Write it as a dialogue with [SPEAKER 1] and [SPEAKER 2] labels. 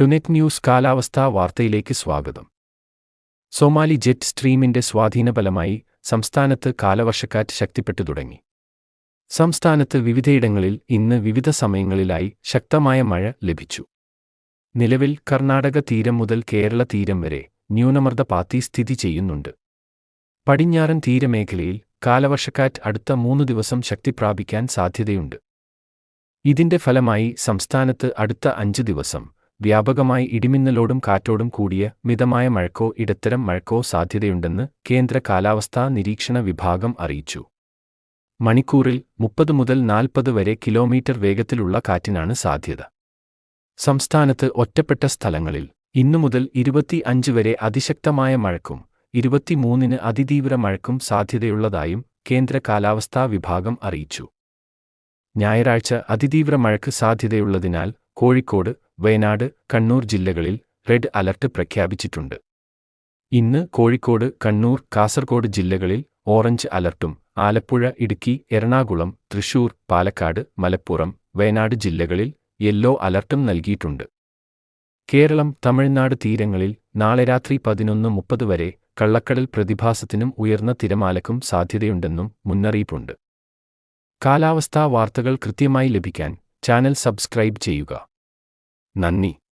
[SPEAKER 1] ടുനെറ്റ് news കാലാവസ്ഥാ വാർത്തയിലേക്ക് സ്വാഗതം. സോമാലി ജെറ്റ് സ്ട്രീമിന്റെ സ്വാധീനഫലമായി സംസ്ഥാനത്ത് കാലവർഷക്കാറ്റ് ശക്തിപ്പെട്ടു തുടങ്ങി. സംസ്ഥാനത്ത് വിവിധയിടങ്ങളിൽ ഇന്ന് വിവിധ സമയങ്ങളിലായി ശക്തമായ മഴ ലഭിച്ചു. നിലവിൽ കർണാടക തീരം മുതൽ കേരള തീരം വരെ ന്യൂനമർദ്ദ പാത്തി സ്ഥിതി ചെയ്യുന്നുണ്ട്. പടിഞ്ഞാറൻ തീരമേഖലയിൽ കാലവർഷക്കാറ്റ് അടുത്ത മൂന്ന് ദിവസം ശക്തി പ്രാപിക്കാൻ സാധ്യതയുണ്ട്. ഇതിന്റെ ഫലമായി സംസ്ഥാനത്ത് അടുത്ത അഞ്ച് ദിവസം വ്യാപകമായി ഇടിമിന്നലോടും കാറ്റോടും കൂടിയ മിതമായ മഴക്കോ ഇടത്തരം മഴക്കോ സാധ്യതയുണ്ടെന്ന് കേന്ദ്ര കാലാവസ്ഥാ നിരീക്ഷണ വിഭാഗം അറിയിച്ചു. മണിക്കൂറിൽ മുപ്പത് മുതൽ നാൽപ്പത് വരെ കിലോമീറ്റർ വേഗത്തിലുള്ള കാറ്റിനാണ് സാധ്യത. സംസ്ഥാനത്ത് ഒറ്റപ്പെട്ട സ്ഥലങ്ങളിൽ ഇന്നു മുതൽ ഇരുപത്തി അഞ്ച് വരെ അതിശക്തമായ മഴക്കും ഇരുപത്തിമൂന്നിന് അതിതീവ്ര മഴക്കും സാധ്യതയുള്ളതായും കേന്ദ്ര കാലാവസ്ഥാ വിഭാഗം അറിയിച്ചു. ഞായറാഴ്ച അതിതീവ്ര മഴയ്ക്ക് സാധ്യതയുള്ളതിനാൽ കോഴിക്കോട് വയനാട് കണ്ണൂർ ജില്ലകളിൽ റെഡ് അലർട്ട് പ്രഖ്യാപിച്ചിട്ടുണ്ട്. ഇന്ന് കോഴിക്കോട് കണ്ണൂർ കാസർഗോഡ് ജില്ലകളിൽ ഓറഞ്ച് അലർട്ടും ആലപ്പുഴ ഇടുക്കി എറണാകുളം തൃശൂർ പാലക്കാട് മലപ്പുറം വയനാട് ജില്ലകളിൽ യെല്ലോ അലർട്ടും നൽകിയിട്ടുണ്ട്. കേരളം തമിഴ്നാട് തീരങ്ങളിൽ നാളെ രാത്രി പതിനൊന്ന് മുപ്പത് വരെ കള്ളക്കടൽ പ്രതിഭാസത്തിനും ഉയർന്ന തിരമാലക്കും സാധ്യതയുണ്ടെന്നും മുന്നറിയിപ്പുണ്ട്. കാലാവസ്ഥാ വാർത്തകൾ കൃത്യമായി ലഭിക്കാൻ ചാനൽ സബ്സ്ക്രൈബ് ചെയ്യുക. 难逆。